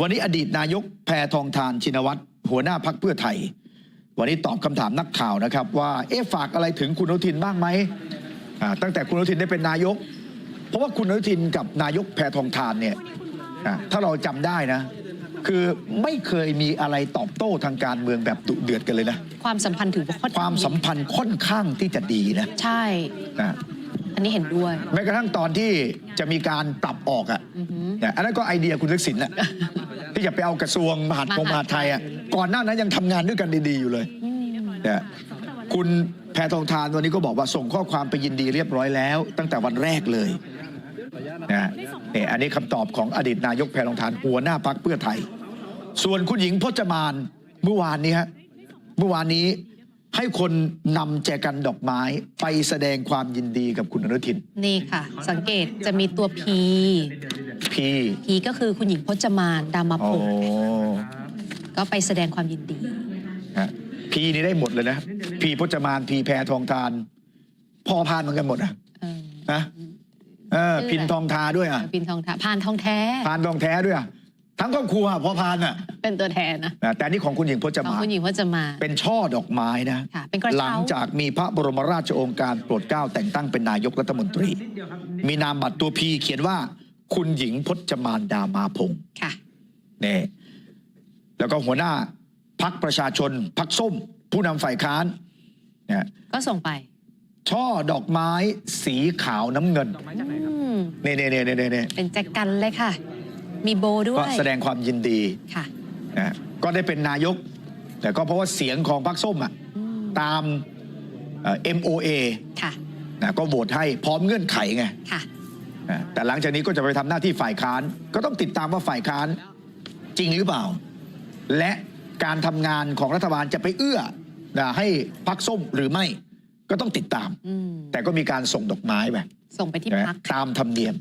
วันนี้อดีตนายกแพทองทานชินวัตรหัวหน้าพักเพื่อไทย วันนี้ตอบคำถามนักข่าวนะครับ ว่าเอ๊ะฝากอะไรถึงคุณอนุทินบ้างไหมอ่าตั้งแต่คุณอนุทินได้เป็นนายก เพราะว่าคุณอนุทินกับนายกแพทองทานเนี่ยอ่าถ้าเราจำได้นะ คือไม่เคยมีอะไรตอบโต้ทางการเมืองแบบดุเดือดกันเลยนะ ความสัมพันธ์ถือว่าค่อนความสัมพันธ์ค่อนข้างที่จะดีนะ ใช่นะอันนี้เห็นด้วย แม้กระทั่งตอนที่จะมีการปรับออกอะอือหือเนี่ยอันนั้นก็ไอเดียคุณทักษิณแหละ ที่จะไปเอากระทรวงมหาดมหาดมหาดไทยอะก่อนหน้านั้นยังทำงานด้วยกันดีๆอยู่เลยอืมเนี่ยคุณแพทองทานวันนี้ก็บอกว่าส่งข้อความไปยินดีเรียบร้อยแล้ว ตั้งแต่วันแรกเลยนะเนี่ยอันนี้คำตอบของอดีตนายกแพทองทานหัวหน้าพักเพื่อไทย ส่วนคุณหญิงพจมานเมื่อวานนี้ฮะเมื่อวานนี้ ให้คนนำแจกันดอกไม้ไปแสดงความยินดีกับคุณอนุทิน นี่ค่ะ สังเกตจะมีตัว P พี P ก็คือคุณหญิงพจมานดามาโอ้พงศ์ก็ไปแสดงความยินดี ฮะพีนี่ได้หมดเลยนะ พีพจมานพีแพรทองทาน พอพานเหมือนกันหมดอะเออนะเออ พินทองทาด้วยอะปินทองทาพานทองแท้ พานทองแท้ด้วยอะ ทั้งครอบครัวพอพานอะเป็นตัวแทนนะนะแต่อันนี่ของคุณหญิงพจของมานคุณหญิงพจมาน เป็นช่อดอกไม้นะค่ะเป็นกระเช้า หลังจากมีพระบรมราชโองการโปรดเกล้าแต่งตั้งเป็นนายกรัฐมนตรี มีนามบัตรตัวพีเขียนว่า คุณหญิงพจมานดามาพงศ์ค่ะ นี่แล้วก็หัวหน้าพักประชาชนพักส้ม ผู้นำฝ่ายค้านเนี่ยก็ส่งไปช่อดอกไม้สีขาวน้ำเงิน อืมนี่นี่นี่นี่นี่เป็นแจกันเลยค่ะ มีโบด้วก็ยแสดงความยินดีค่ะนะก็ได้เป็นนายก แต่ก็เพราะว่าเสียงของพรรคส้มอะอืมตามเอ่อ MOA ค่ะนะก็โหวตให้พร้อมเงื่อนไขไงค่ะ นะแต่หลังจากนี้ก็จะไปทำหน้าที่ฝ่ายค้าน ก็ต้องติดตามว่าฝ่ายค้านจริงหรือเปล่า และการทำงานของรัฐบาลจะไปเอื้อนะให้พรรคส้มหรือไม่ก็ต้องติดตาม อืมแต่ก็มีการส่งดอกไม้ไปส่งไปที่นะพักตามธรรมเนียม